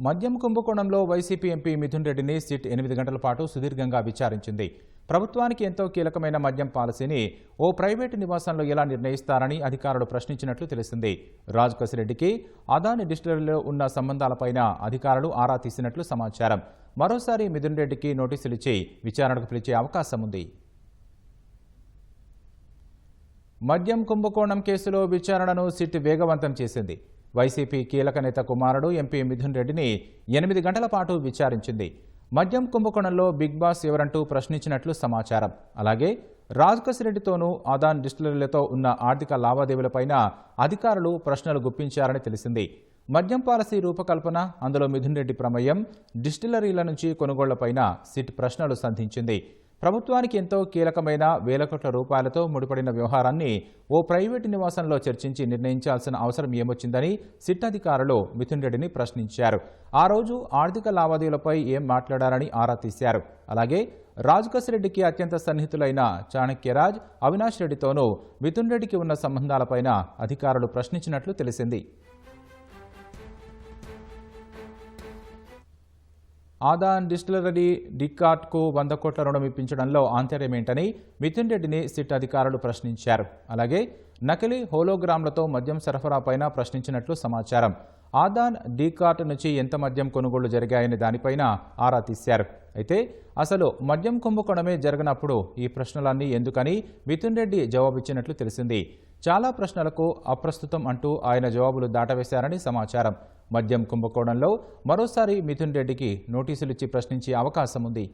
మద్యం కుంభకోణంలో YCP MP Mithun రెడ్డిని సిట్ ఎనిమిది గంటల పాటు సుదీర్ఘంగా విచారించింది. ప్రభుత్వానికి ఎంతో కీలకమైన మద్యం పాలసీని ఓ ప్రైవేటు నివాసంలో ఎలా నిర్ణయిస్తారని అధికారులు ప్రశ్నించినట్లు తెలిసింది. రాజ్ అదాని డిస్టిలరీలో ఉన్న సంబంధాలపైన అధికారులు ఆరా తీసినట్లు సమాచారం. మరోసారి మిథున్ రెడ్డికి నోటీసులు ఇచ్చి విచారణకు పిలిచే అవకాశం ఉంది. మద్యం కుంభకోణం కేసులో విచారణను సిట్ వేగవంతం చేసింది. వైసీపీ కీలక నేత కుమారుడు ఎంపీ మిథున్ రెడ్డిని ఎనిమిది గంటల పాటు విచారించింది. మద్యం కుంభకోణంలో బిగ్ బాస్ ఎవరంటూ ప్రశ్నించినట్లు సమాచారం. అలాగే రాజ్కస్ రెడ్డితోనూ ఆదాన్ డిస్టిలరీలతో ఉన్న ఆర్థిక లావాదేవీలపైన అధికారులు ప్రశ్నలు గుప్పించారని తెలిసింది. మద్యం పాలసీ రూపకల్పన అందులో మిథున్ రెడ్డి ప్రమేయం డిస్టిలరీల నుంచి కొనుగోళ్ళపైన సిట్ ప్రశ్నలు సంధించింది. ప్రభుత్వానికి ఎంతో కీలకమైన వేల కోట్ల రూపాయలతో ముడిపడిన వ్యవహారాన్ని ఓ ప్రైవేటు నివాసంలో చర్చించి నిర్ణయించాల్సిన అవసరం ఏమొచ్చిందని సిట్ అధికారులు మిథున్ రెడ్డిని ప్రశ్నించారు. ఆ రోజు ఆర్థిక లావాదేవీలపై ఏం మాట్లాడారని ఆరా తీశారు. అలాగే రాజ్కస్ రెడ్డికి అత్యంత సన్నిహితులైన చాణక్యరాజ్ అవినాష్ రెడ్డితోనూ మిథున్ రెడ్డికి ఉన్న సంబంధాలపైన అధికారులు ప్రశ్నించినట్లు తెలిసింది. ఆదాన్ డిస్టిలరీ డికాట్కు వంద కోట్ల రుణం ఇప్పించడంలో ఆంతర్యమేంటని మిథున్ రెడ్డిని సిట్ అధికారులు ప్రశ్నించారు. అలాగే నకిలీ హోలోగ్రామ్లతో మద్యం సరఫరాపైన ప్రశ్నించినట్లు సమాచారం. ఆదాన్ డీకార్ట్ నుంచి ఎంత మద్యం కొనుగోళ్ళు జరిగాయనే దానిపైన ఆరా తీశారు. అయితే అసలు మద్యం కుంభకోణమే జరగనప్పుడు ఈ ప్రశ్నలన్నీ ఎందుకని మిథున్ రెడ్డి జవాబిచ్చినట్లు తెలిసింది. చాలా ప్రశ్నలకు అప్రస్తుతం అంటూ ఆయన జవాబులు దాటవేశారని సమాచారం. మద్యం కుంభకోణంలో మరోసారి మిథున్ రెడ్డికి నోటీసులిచ్చి ప్రశ్నించే అవకాశం ఉంది